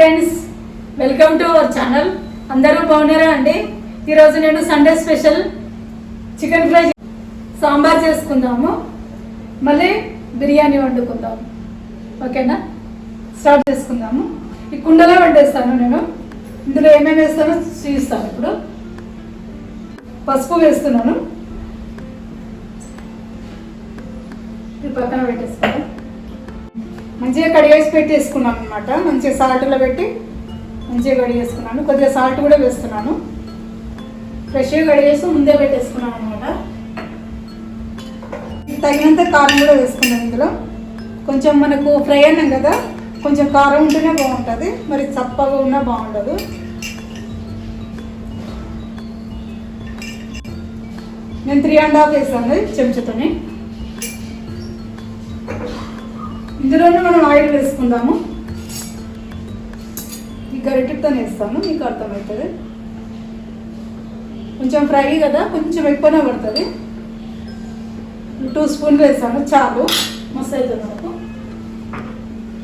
Friends welcome to our channel అందరూ బాగున్నారా అండి? ఈరోజు నేను Sunday special chicken fry sambar చేసుకుందాము. మళ్ళీ బిర్యానీ వండుకుందాము ఓకేనా? స్టార్ట్ చేసుకుందాము. ఈ కుండలో వండేస్తాను నేను. ఇందులో ఏమేమి వేస్తానో చూపిస్తాను ఇప్పుడు. పసుపు వేస్తున్నాను. ఇది పక్కన పెట్టేస్తాను. మంచిగా కడిగేసి పెట్టేసుకున్నాను అనమాట మంచిగా సాల్ట్లో పెట్టి మంచిగా కడిగేసుకున్నాను. కొద్దిగా సాల్ట్ కూడా వేస్తున్నాను. ఫ్రెష్గా కడిగేసి ముందే పెట్టేసుకున్నాను అనమాట తగినంత కారం కూడా వేసుకున్నాను ఇందులో. కొంచెం మనకు ఫ్రై అన్నాం కదా కొంచెం కారం ఉంటేనే బాగుంటుంది. మరి చప్పగా ఉన్నా బాగుండదు. నేను త్రీ అండ్ హాఫ్ వేసాను చెంచాతోని. ఇందులోనే మనం ఆయిల్ వేసుకుందాము. ఈ గరిటెతో వేస్తాము మీకు అర్థమవుతుంది. కొంచెం ఫ్రై కదా కొంచెం ఎక్కువనే పడుతుంది. టూ స్పూన్లు వేసాను చాలు. మస్తు అవుతుంది మనకు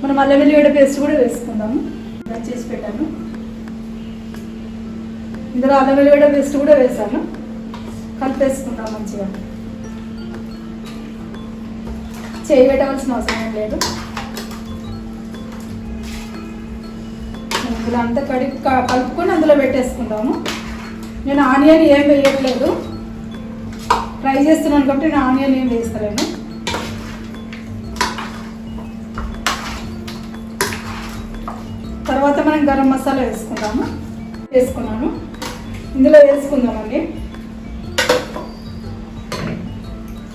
మనం అల్లం వెల్లిగడ్డ పేస్ట్ కూడా వేసుకుందాము. చేసి పెట్టాను. ఇందులో అల్లం వెల్లిగడ్డ పేస్ట్ కూడా వేసాను. కలిపేసుకుందాం మంచిగా. చేయబెట్టవలసిన అవసరం ఏం లేదు. ఇందులో అంతా కడి కలుపుకొని అందులో పెట్టేసుకుందాము. నేను ఆనియన్ ఏం వేయట్లేదు. ఫ్రై చేస్తున్నాను కాబట్టి నేను ఆనియన్ ఏం వేస్తలేను. తర్వాత మనం గరం మసాలా వేసుకుందాము. వేసుకున్నాను. ఇందులో వేసుకుందామండి.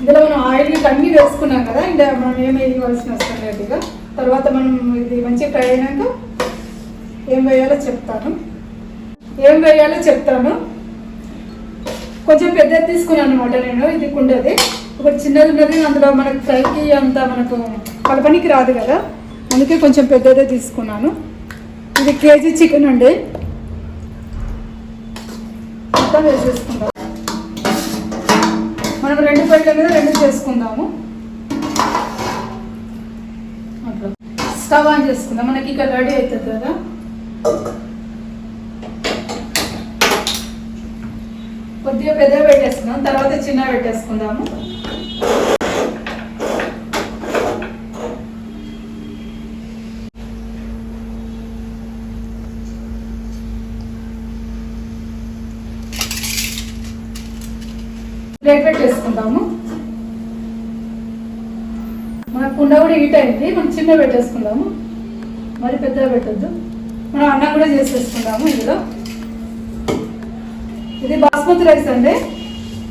ఇందులో మనం ఆయిల్ అన్ని వేసుకున్నాం కదా ఇంకా మనం ఏం వేయవలసిన అవసరం లేదు ఇక. తర్వాత మనం ఇది మంచిగా ఫ్రై అయినాక ఏం వేయాలో చెప్తాను. ఏం వేయాలో చెప్తాను. కొంచెం పెద్దది తీసుకున్నాను అనమాట నేను ఇది కుండది. ఒకటి చిన్నది ఉన్నది అందులో మనకు ఫ్రైకి అంత మనకు కలపనికి రాదు కదా. అందుకే కొంచెం పెద్దదే తీసుకున్నాను. ఇది కేజీ చికెన్ అండి. మొత్తం వేసేసుకుంటాను మనం రెండు పొయ్యిల మీద రెండు చేసుకుందాము. అట్లా. స్టవ్ ఆన్ చేసుకుందాం. మనకి ఇక్కడ రెడీ అవుతుంది కదా. కొద్దిగా పెద్దగా పెట్టేసుకుందాం. తర్వాత చిన్న పెట్టేసుకుందాము. డెకరేట్ పెట్టేసుకుందాము మన కుండ కూడా హీట్ అయింది. మనం చిన్న పెట్టేసుకుందాము. మరి పెద్దగా పెట్టద్దు. మనం అన్నం కూడా చేసేసుకుందాము ఇందులో. ఇది బాస్మతి రైస్ అండి.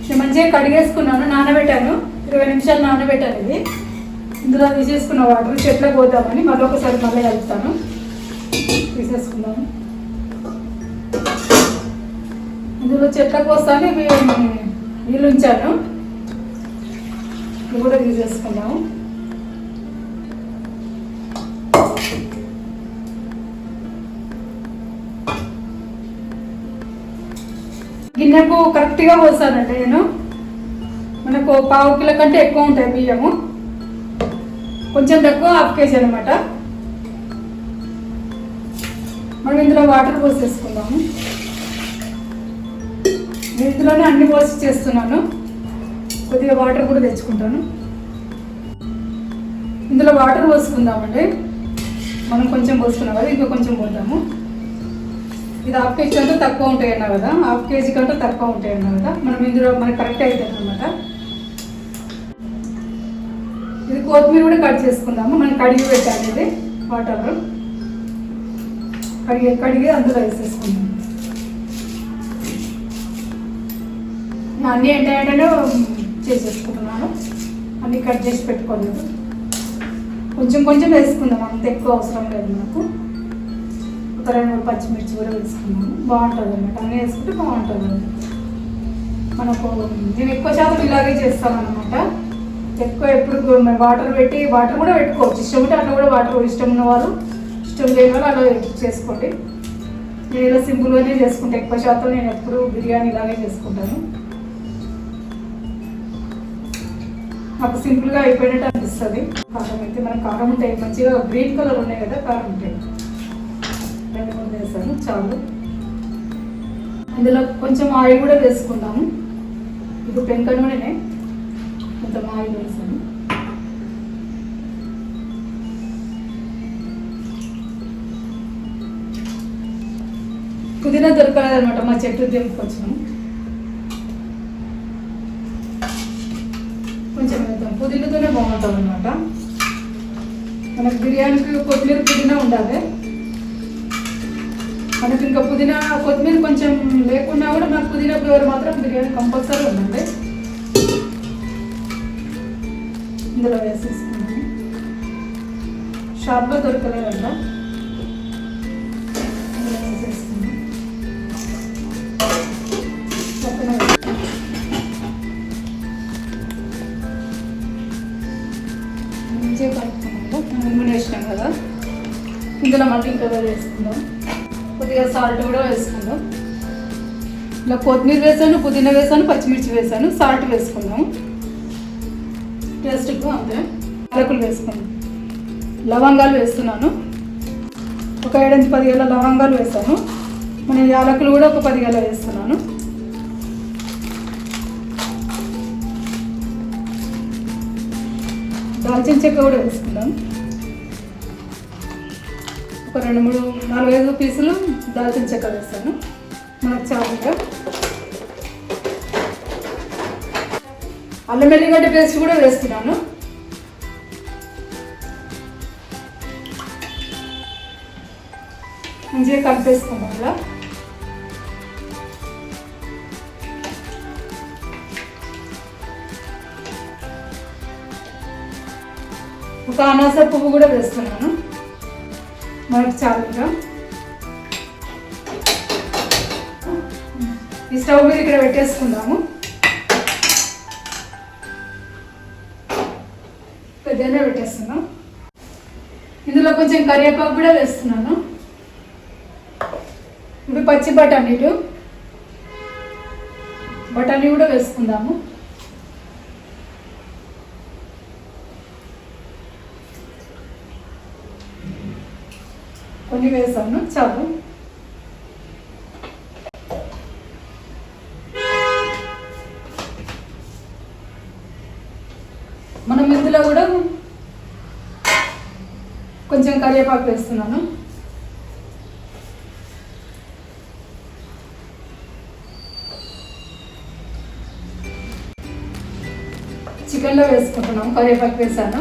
నేను మంచిగా కడిగేసుకున్నాను నానబెట్టాను. ఇరవై నిమిషాలు నానబెట్టాను ఇది. ఇందులో తీసేసుకున్న వాటర్ చెట్లకు పోద్దామని మళ్ళీ ఒకసారి మళ్ళీ కలుపుతాను. తీసేసుకుందాము. ఇందులో చెట్లకు వస్తాను ఇవి నీళ్ళు ఉంచాను కూడా కూడా చేసుకున్నాము గిన్నెకు కరెక్ట్గా పోసానండి నేను. మనకు పావు కిలో కంటే ఎక్కువ ఉంటాయి బియ్యము. కొంచెం తక్కువ హాఫ్ కేజీ అనమాట మనం ఇందులో వాటర్ పోసేసుకుందాము. నేను ఇందులోనే అన్ని పోసి చేస్తున్నాను. కొద్దిగా వాటర్ కూడా తెచ్చుకుంటాను. ఇందులో వాటర్ పోసుకుందామండి. మనం కొంచెం పోసుకున్నాం కదా ఇంకా కొంచెం పోద్దాము. ఇది హాఫ్ కేజీ కంటే తక్కువ ఉంటాయి అన్నా కదా హాఫ్ కేజీ కంటే తక్కువ ఉంటాయి అన్నా కదా మనం ఇందులో మనకి కరెక్ట్ అవుతుంది అనమాట ఇది కొత్తిమీర కూడా కట్ చేసుకుందాము. మనం కడిగి పెట్టాలి ఇది వాటర్లో కడిగి కడిగి అందులో వేసేసుకుందాము అన్నీ ఏంటంటే చేసేసుకుంటున్నాను. అన్నీ కట్ చేసి పెట్టుకోలేదు కొంచెం కొంచెం వేసుకుందాం. అంత ఎక్కువ అవసరం లేదు నాకు. ఒక రెండు మూడు పచ్చిమిర్చి కూడా వేసుకున్నాను. బాగుంటుంది అన్నమాట అన్నీ వేసుకుంటే బాగుంటుంది మనకు నేను ఎక్కువ శాతం ఇలాగే చేస్తానమాట ఎక్కువ ఎప్పుడు వాటర్ పెట్టి వాటర్ కూడా పెట్టుకోవచ్చు. ఇష్టం ఉంటే అట్లా కూడా వాటర్ ఇష్టం ఉన్న వాళ్ళు ఇష్టం లేని వాళ్ళు అలా చేసుకోండి. నేను ఇలా సింపుల్గానే చేసుకుంటే. ఎక్కువ శాతం నేను ఎప్పుడు బిర్యానీ ఇలాగే చేసుకుంటాను. నాకు సింపుల్గా అయిపోయినట్టు అనిపిస్తుంది. కారం అయితే మనం కారం ఉంటాయి మంచిగా గ్రీన్ కలర్ ఉన్నాయి కదా కారం ఉంటాయి. వేసాను చాలు. ఇందులో కొంచెం ఆయిల్ కూడా వేసుకున్నాము ఇప్పుడు పెంక నూనెనే కొంచెం ఆయిల్ వేసాను. పుదీనా దొరకలేదనమాట మా చెట్టు దింపుకొచ్చాము కొంచెం వేద్దాం. పుదీనాతోనే బాగుంటుంది అనమాట మనకు బిర్యానీకి కొత్తిమీర పుదీనా ఉండాలి. మనకి ఇంకా పుదీనా కొత్తిమీర కొంచెం లేకున్నా కూడా మనకు పుదీనా ఫ్లేవర్ మాత్రం బిర్యానీ కంపల్సరీ ఉందండి ఇందులో వేసేసుకున్నాను షాప్లో దొరకలేదంట. కలుపుకున్నాము నూనె వేసినాం కదా. ఇందులో మళ్ళీ ఇంకా వేసుకుందాం. కొద్దిగా సాల్ట్ కూడా వేసుకుందాం. ఇలా కొత్తిమీర వేసాను పుదీనా వేసాను పచ్చిమిర్చి వేసాను సాల్ట్ వేసుకుందాం. టేస్ట్కు అంతే. అరకులు వేసుకుందాం. లవంగాలు వేస్తున్నాను. ఒక ఏడెనిమిది పదివేల లవంగాలు వేసాను. మన యాలకులు కూడా ఒక పదివేల వేస్తున్నాను. దాల్చిన చెక్క కూడా వేసుకుందాం ఒక రెండు మూడు నాలుగు ఐదు పీసులు దాల్చిన చెక్క వేస్తాను. మనకు చాలా అల్లం ఎల్లిగడ్డ పేస్ట్ కూడా వేస్తున్నాను. మంచిగా కలిపేసుకుందాం ఇలా ఒక అనాస పువ్వు కూడా వేస్తున్నాను. మనకు చాలుగా ఈ స్టవ్ మీద ఇక్కడ పెట్టేసుకుందాము. పెద్దనే పెట్టేస్తున్నాం. ఇందులో కొంచెం కరివేపాకు కూడా వేస్తున్నాను. ఇప్పుడు పచ్చి బఠానీలు. బఠానీ కూడా వేసుకుందాము. కొన్ని వేసాను చాలు మనం ఇందులో కూడా కొంచెం కరివేపాకు వేస్తున్నాను. చికెన్లో వేసుకుంటున్నాం కరివేపాకు వేసాను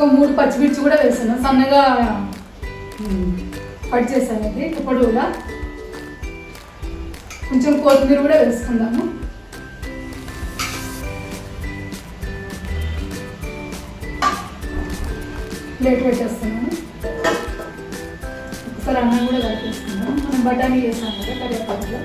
ఒక మూడు పచ్చిమిర్చి కూడా వేసాను. సన్నగా కట్ చేశాను అది ఇప్పుడు కూడా కొంచెం కొత్తిమీర కూడా వేసుకుందాము. ప్లేట్ పెట్టేస్తున్నాను. ఒకసారి అన్నం కూడా కలిపేస్తున్నాను. మనం బఠానీ వేసాం కదా కరివేపాకులో.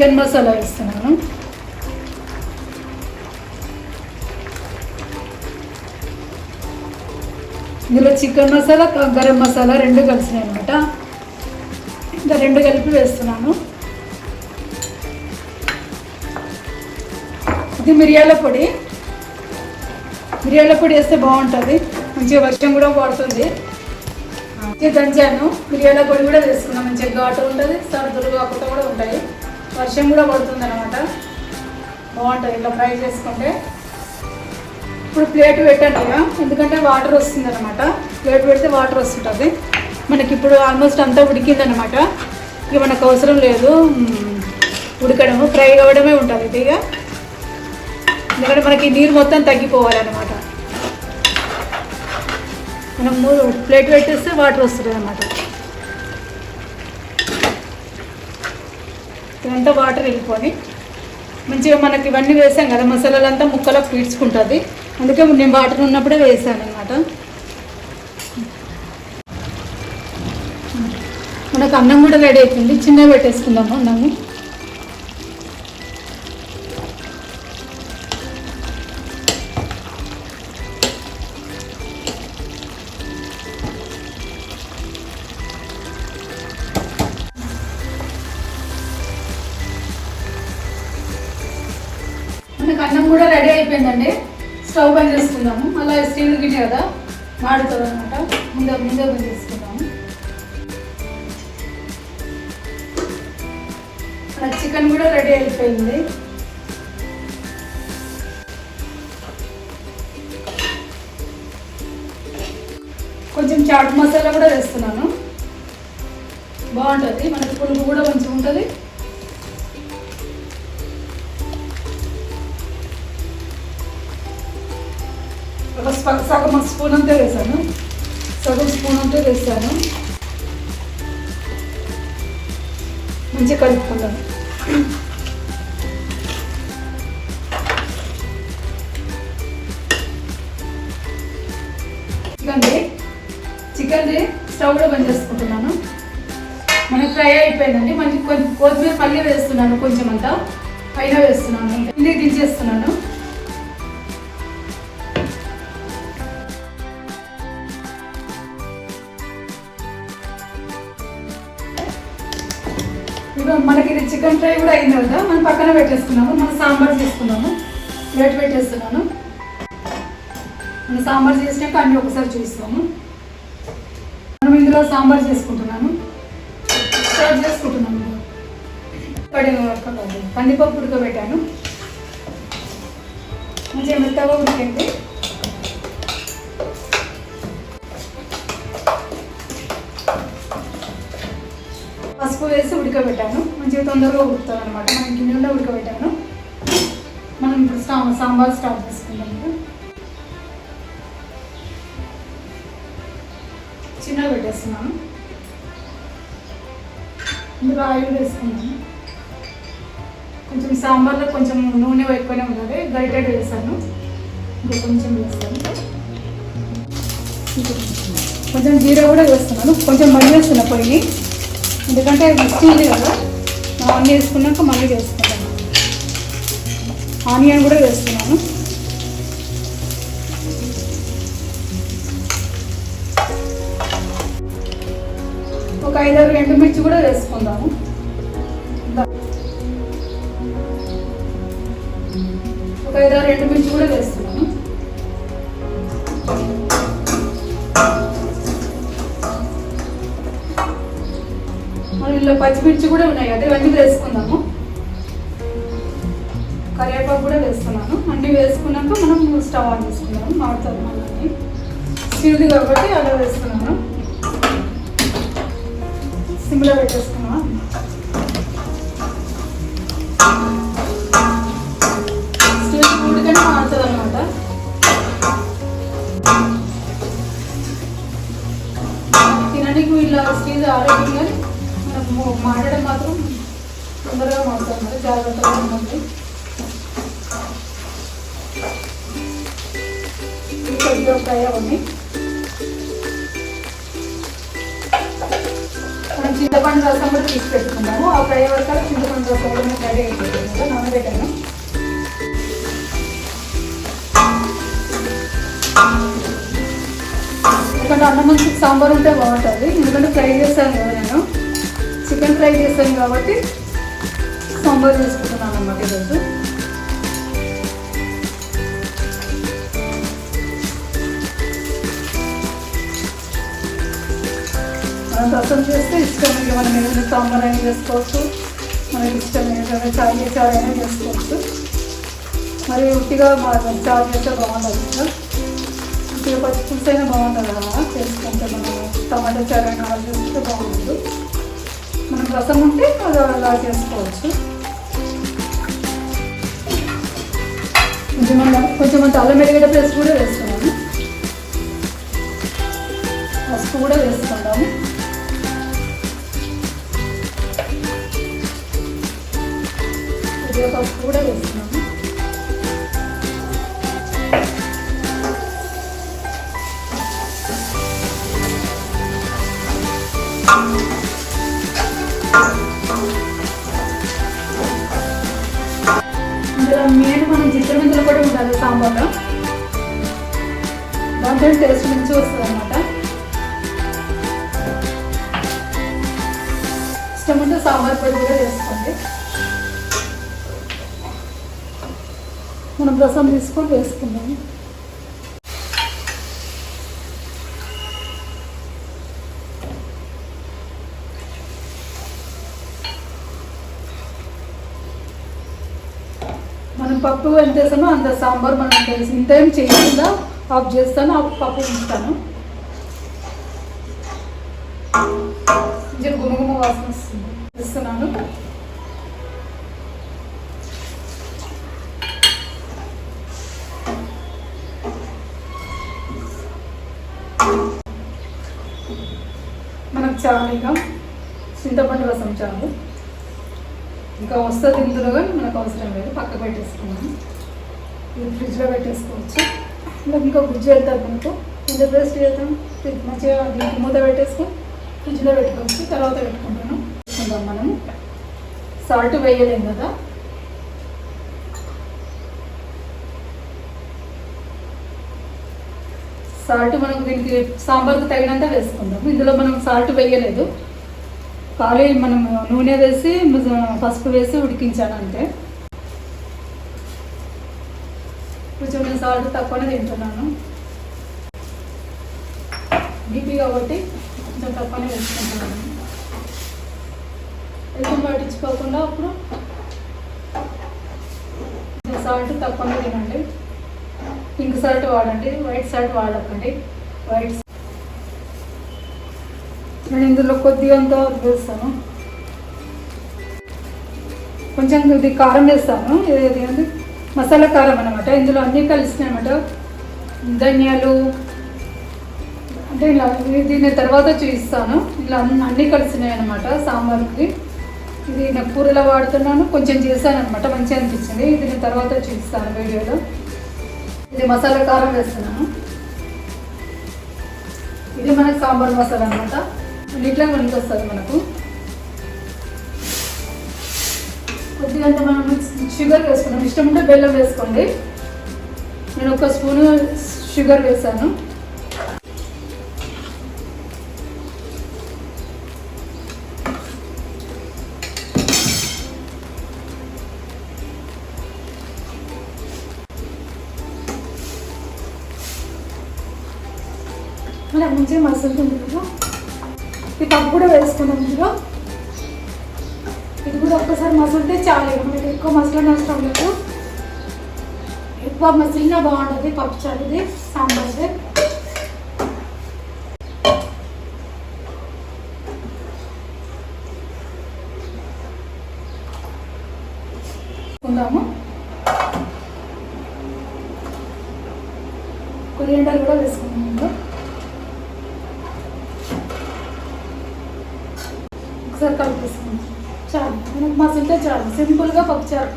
చికెన్ మసాలా వేస్తున్నాను. ఇందులో చికెన్ మసాలా గరం మసాలా రెండు కలిసినాయి అనమాట ఇంకా రెండు కలిపి వేస్తున్నాను. ఇది మిరియాల పొడి. మిరియాల పొడి వేస్తే బాగుంటుంది. మంచిగా వర్షం కూడా పడుతుంది. దంచాను. మిరియాల పొడి కూడా వేసుకున్నాం మంచిగా ఘాటు ఉంటుంది. సరుదులు కాకుండా కూడా ఉంటాయి. వర్షం కూడా పడుతుంది అనమాట బాగుంటుంది ఇట్లా ఫ్రై చేసుకుంటే. ఇప్పుడు ప్లేట్ పెట్టండి ఇక. ఎందుకంటే వాటర్ వస్తుంది అనమాట ప్లేట్ పెడితే వాటర్ వస్తుంటుంది. మనకి ఇప్పుడు ఆల్మోస్ట్ అంతా ఉడికిందనమాట ఇక మనకు అవసరం లేదు. ఉడకడము ఫ్రై అవ్వడమే ఉంటుంది ఇది ఇక. ఎందుకంటే మనకి నీరు మొత్తం తగ్గిపోవాలన్నమాట. మనం మూడు ప్లేట్ పెట్టేస్తే వాటర్ వస్తుంది అనమాట ఇదంతా వాటర్ వెళ్ళిపోయి మంచిగా మనకి ఇవన్నీ వేసాం కదా మసాలాలంతా ముక్కలకు పీడ్చుకుంటుంది. అందుకే నేను వాటర్ ఉన్నప్పుడే వేసాను అనమాట మనకు అన్నం కూడా రెడీ అయిపోయింది. చిన్న పెట్టేసుకుందాము అన్నము. స్టవ్ పని చేసుకుందాము. అలా స్టీల్ గిన్నె కదా మాడుతుంది అనమాట ముందే ముందే పని చేసుకుందాము. మన చికెన్ కూడా రెడీ అయిపోయింది. కొంచెం చాట్ మసాలా కూడా వేస్తున్నాను. బాగుంటుంది. మనకి పులుపు కూడా మంచిగా ఉంటుంది. ఒక సగం స్పూన్ అంతా వేసాను. సగం స్పూన్ అంతా వేసాను. మంచిగా కలుపుకుందాం. చికెన్ రే స్టవ్ కూడా బంద్ చేసుకుంటున్నాను. మనకు ఫ్రై అయిపోయిందండి. మంచి కొంచెం కొత్తిమీర పల్లి వేస్తున్నాను కొంచెం అంతా. పైన వేస్తున్నాను. ఇంటికి దించేస్తున్నాను. చికెన్ ఫ్రై కూడా అయింది కదా మనం పక్కన పెట్టేసుకున్నాము. మనం సాంబార్ చేసుకున్నాము. ప్లేట్ పెట్టేస్తున్నాను. మనం సాంబార్ చేసినాక అన్ని ఒకసారి చూస్తాము మనం ఇందులో సాంబార్ చేసుకుంటున్నాను స్టార్ట్ చేసుకుంటున్నాను కడిగిన ఉడకలేదు కందిపప్పు ఉడకబెట్టాను. మంచిగా మెత్తగా ఉడికింది. పసుపు వేసి ఉడకబెట్టాను. మంచిగా తొందరగా ఉడుకుతాను అనమాట మనం గిన్నెలో ఉడకబెట్టాను. మనం ఇప్పుడు సా- సాంబార్ స్టార్ట్ చేసుకుందాం. చిన్న పెట్టేస్తున్నాను. ఇందులో ఆయిల్ వేసుకున్నాను. కొంచెం సాంబార్లో కొంచెం నూనె ఎక్కువనే ఉంటుంది గరిటెడ్ వేసాను. ఇంకా కొంచెం వేస్తాను. కొంచెం జీరా కూడా వేస్తున్నాను. కొంచెం మళ్ళీ వేస్తున్నా పొయ్యి. ఎందుకంటే ఇస్తుంది కదా ఆన్ వేసుకున్నాక మళ్ళీ వేసుకుంటాను. ఆనియన్ కూడా వేస్తున్నాను. ఒక ఐదారు ఎండుమిర్చి కూడా వేసుకుందాము. ఒక ఐదారు ఎండుమిర్చి కూడా వేస్తున్నాను. మరి పచ్చిమిర్చి కూడా ఉన్నాయి. అదే అన్నీ వేసుకుందాము. కరివేపాకు కూడా వేస్తున్నాను. అన్నీ వేసుకున్నాక మనం స్టవ్ ఆన్ చేసుకుందాము. మాడుతుంది మనకి స్టీల్ది కాబట్టి అలా వేసుకున్నాను సిమ్లో పెట్టేసుకున్నా స్టీల్ ఉడికనే మారుతుంది అనమాట తినడానికి ఇలా స్టీల్ ఆరోగ్యం కానీ మాడడం మాత్రం తొందరగా మాట్లాడుతుంది జాగ్రత్తగా ఉండండి. ఇవి ఫ్రై అవ్వండి మనం చింతపండు రసం కూడా తీసి పెట్టుకున్నాము ఆ ఫ్రై వరకు చింతపండు రసం కూడా మేము రెడీ అయిపోతుంది నానబెట్టాను. ఎందుకంటే అన్నం మంచి సాంబార్ ఉంటే బాగుంటుంది. ఎందుకంటే ఫ్రై చేస్తాను కదా నేను. చికెన్ ఫ్రై చేస్తాను కాబట్టి సాంబార్ చేసుకుంటున్నాను అన్నమాట ఈరోజు. మనం రసం చేస్తే ఇష్టం ఇక మనం ఏదైనా సాంబార్ అయినా చేసుకోవచ్చు. మనకి ఇష్టం ఏదైనా చాయ్ చాయ్ అయినా చేసుకోవచ్చు. మరి ఉట్టిగా మా చాయ్ చేస్తే బాగుంటుంది కదా. ఉట్టిగా పచ్చి పులుసు అయినా బాగుంటుంది కదా. చేసుకుంటే మనం టమాటా చారు అయినా చేస్తే చేసుకుంటే బాగుంటుంది రసం ఉంటే అది అలా చేసుకోవచ్చు. కొంచెం అల్లం- కొంచెం అంత అల్లం ఎల్లిగడ్డ పేస్ట్ కూడా వేస్తున్నాను పసుపు కూడా వేసుకుంటాము కొద్దిగా పసుపు కూడా వేస్తున్నాము ఇందులో మెయిన్ మనం చిత్ర మెంతులు కూడా ఉండాలి సాంబార్లో దాంట్లో టేస్ట్ మంచిగా వస్తుంది అనమాట ఇష్టం ఉంటే సాంబార్ పొడి కూడా వేసుకోండి మనం రసం తీసుకొని వేసుకుందాము మనం పప్పు ఎంత వేసామో అంత సాంబార్ మనం తెలిసి ఇంత ఏం చేయకుండా ఆఫ్ చేస్తాను ఆ పప్పు ఉంచుతాను. గుమగుమ వాసన వస్తుంది. ఇస్తున్నాను మనకు చాలు ఇక. చింతపండు రసం చాలు. ఇంకా వస్తుంది ఇందులో కానీ మనకు అవసరం లేదు. పక్క పెట్టేసుకున్నాను. ఇది ఫ్రిడ్జ్లో పెట్టేసుకోవచ్చు. ఇంకా ఇంకా గుజ్జు వెళ్తారు మనకు ఎంత బ్రెస్ట్ చేద్దాం ఫ్రిడ్జ్ మంచిగా దీనికి మూత పెట్టేసుకొని ఫ్రిడ్జ్లో పెట్టుకోవచ్చు. తర్వాత పెట్టుకుంటాను. పెట్టుకుందాం మనం సాల్ట్ వేయలేం కదా? సాల్ట్ మనం దీనికి సాంబార్కి తగినంత వేసుకుందాం. ఇందులో మనం సాల్ట్ వేయలేదు. పాలు మనం నూనె వేసి పసుపు వేసి ఉడికించాను అంతే. కొంచెం నేను సాల్ట్ తక్కువనే తింటున్నాను. బీపీ కాబట్టి కొంచెం తక్కువనే వేసుకుంటున్నాను. ఎక్కువ పట్టించుకోకుండా అప్పుడు సాల్ట్ తక్కువనే తినండి. పింక్ సాల్ట్ వాడండి వైట్ సాల్ట్ వాడకండి. వైట్ నేను ఇందులో కొద్దిగా అంత వేస్తాను. కొంచెం ఇది కారం వేస్తాను. ఇది ఏంటి మసాలా కారం అనమాట ఇందులో అన్నీ కలిసినాయి అనమాట ధనియాలు అంటే ఇలా ఇది- దీన్ని తర్వాత చూపిస్తాను ఇలా అన్నీ కలిసినాయి అనమాట సాంబార్కి. ఇది నేను కూరలో వాడుతున్నాను. కొంచెం చేశాను అనమాట మంచిగా అనిపించింది. ఇది నేను తర్వాత చూపిస్తాను వీడియోలో. ఇది మసాలా కారం వేస్తున్నాను. ఇది మనకి సాంబార్ మసాలా అనమాట ఇట్లా మనకి వస్తుంది మనకు. కొద్దిగా మనం షుగర్ వేసుకున్నాం ఇష్టం ఉంటే బెల్లం వేసుకోండి. నేను ఒక స్పూను షుగర్ వేసాను. మన మంచిగా మసులుతుంది కదా. ఈ పప్పు కూడా వేసుకున్నాం ఇందులో. ఇది కూడా ఒక్కసారి మసులితే చాలు ఇక మనకి ఎక్కువ మసలని అవసరం లేదు ఎక్కువ మసిలినా బాగుంటుంది పప్పు చారుది సాంబార్ది ఉందాము కొరియండర్ కూడా వేసుకున్నాము ఒకసారి కలిపేసుకుంది చాలు. మనకు మసులుతే చాలు. సింపుల్గా పప్పుచారు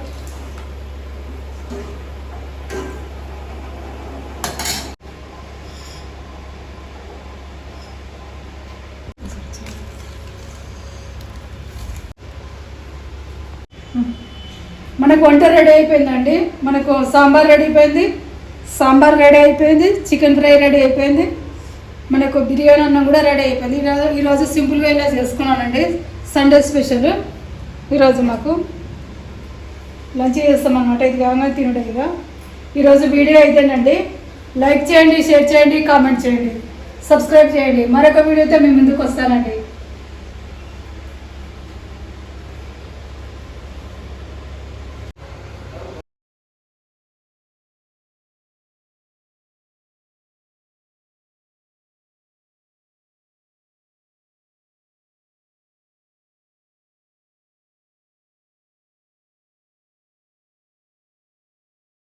మనకు వంట రెడీ అయిపోయిందండి. మనకు సాంబార్ రెడీ అయిపోయింది. సాంబార్ రెడీ అయిపోయింది. చికెన్ ఫ్రై రెడీ అయిపోయింది. మనకు బిర్యానీ అన్నం కూడా రెడీ అయిపోయింది. ఈరోజు ఈరోజు సింపుల్గా ఇలా చేసుకున్నానండి. సండే స్పెషల్ ఈరోజు మాకు లంచ్ చేస్తాం ఇది కాగానే తినడేగా ఈరోజు వీడియో అయితేనండి లైక్ చేయండి షేర్ చేయండి కామెంట్ చేయండి. సబ్స్క్రైబ్ చేయండి. మరొక వీడియోతో మేము ముందుకు వస్తానండి.